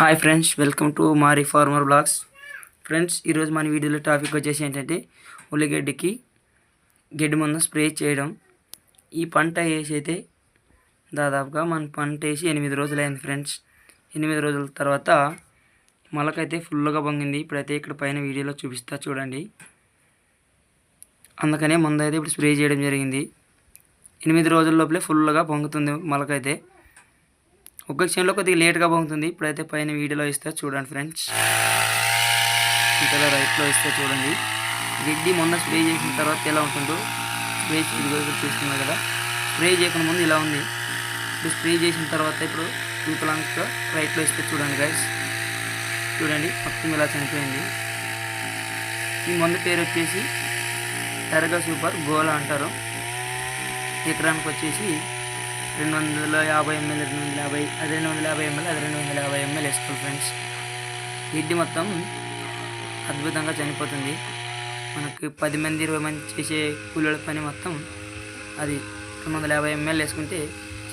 Hi friends welcome to మారీ farmer blogs friends ఈరోజు మన వీడియోలో టాపిక్ వచ్చేసి ఏంటంటే ఉల్లిగడ్డకి గడ్డి మందు స్ప్రే చేయడం. ఈ పంట వేసి అయితే దాదాపుగా మన పంట వేసి ఎనిమిది రోజులు అయింది ఫ్రెండ్స్ ఎనిమిది రోజుల తర్వాత మొలకైతే ఫుల్గా పొంగింది. ఇప్పుడైతే ఇక్కడ పైన వీడియోలో చూపిస్తా చూడండి. అందుకనే మందు అయితే ఇప్పుడు స్ప్రే చేయడం జరిగింది. ఎనిమిది రోజుల లోపలే ఫుల్గా పొంగుతుంది మొలకైతే. ఒక్క క్షణంలో కొద్దిగా లేట్గా పొంగుతుంది ఇప్పుడైతే పైన వీడియోలో ఇస్తే చూడండి ఫ్రెండ్స్. ఇక్కడ రైట్లో ఇస్తే చూడండి. గడ్డి మొన్న స్ప్రే చేసిన తర్వాత ఎలా ఉంటుందో స్ప్రే ఇదిగో చూస్తున్నారు కదా. స్ప్రే చేయకుండా ముందు ఇలా ఉంది. ఇప్పుడు స్ప్రే చేసిన తర్వాత ఇప్పుడు యూతలాంక రైట్లో ఇస్తే చూడండి గైస్ చూడండి మొత్తం ఇలా చనిపోయింది. ఈ మందు పేరు వచ్చేసి టెరగా సూపర్ గోలా అంటారు. ఎకరానికి వచ్చేసి రెండు వందల యాభై ఎంఎల్ రెండు వందల యాభై అది రెండు వందల యాభై ఎంఎల్ అది రెండు వందల యాభై ఎంఎల్ వేసుకోవాలి ఫ్రెండ్స్. గిడ్డి మొత్తం అద్భుతంగా చనిపోతుంది. మనకి పది మంది ఇరవై మంది చేసే కూలీల పని మొత్తం అది రెండు వందల యాభై ఎంఎల్ వేసుకుంటే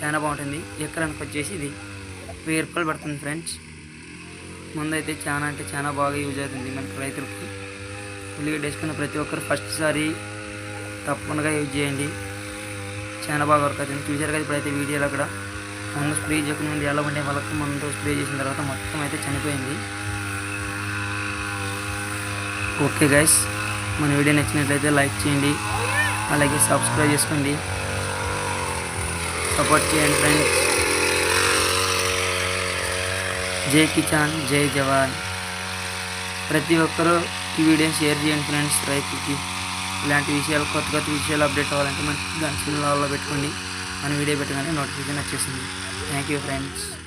చాలా బాగుంటుంది. ఎకరానికి వచ్చేసి ఇది వెయ్యి రూపాయలు పడుతుంది ఫ్రెండ్స్. ముందు అయితే చాలా అంటే చాలా బాగా యూజ్ అవుతుంది మనకి రైతులకు. ఉల్లిగడ్డ వేసుకున్న ప్రతి ఒక్కరు ఫస్ట్ సారి తప్పకుండా యూజ్ చేయండి. చాలా బాగా వర్క్ అవుతుంది. చూసారు కదా ఇప్పుడైతే వీడియోలో అక్కడ ముందు స్ప్రే చేయకుండా ముందు ఎలా ఉండే వాళ్ళకి ముందు స్ప్రే చేసిన తర్వాత మొత్తం అయితే చనిపోయింది. ఓకే గైస్ మన వీడియో నచ్చినట్లయితే లైక్ చేయండి. అలాగే సబ్స్క్రైబ్ చేసుకోండి. సపోర్ట్ చేయండి ఫ్రెండ్స్ జై కిసాన్ జై జవాన్. ప్రతి ఒక్కరూ ఈ వీడియో షేర్ చేయండి ఫ్రెండ్స్ రైతుకి ఇలాంటి విషయాలు కొత్త కొత్త విషయాలు అప్డేట్ అవ్వాలంటే మన గన్ పెట్టుకోండి. మన వీడియో పెట్టగానే నోటిఫికేషన్ వచ్చేసింది థ్యాంక్ యూ ఫ్రెండ్స్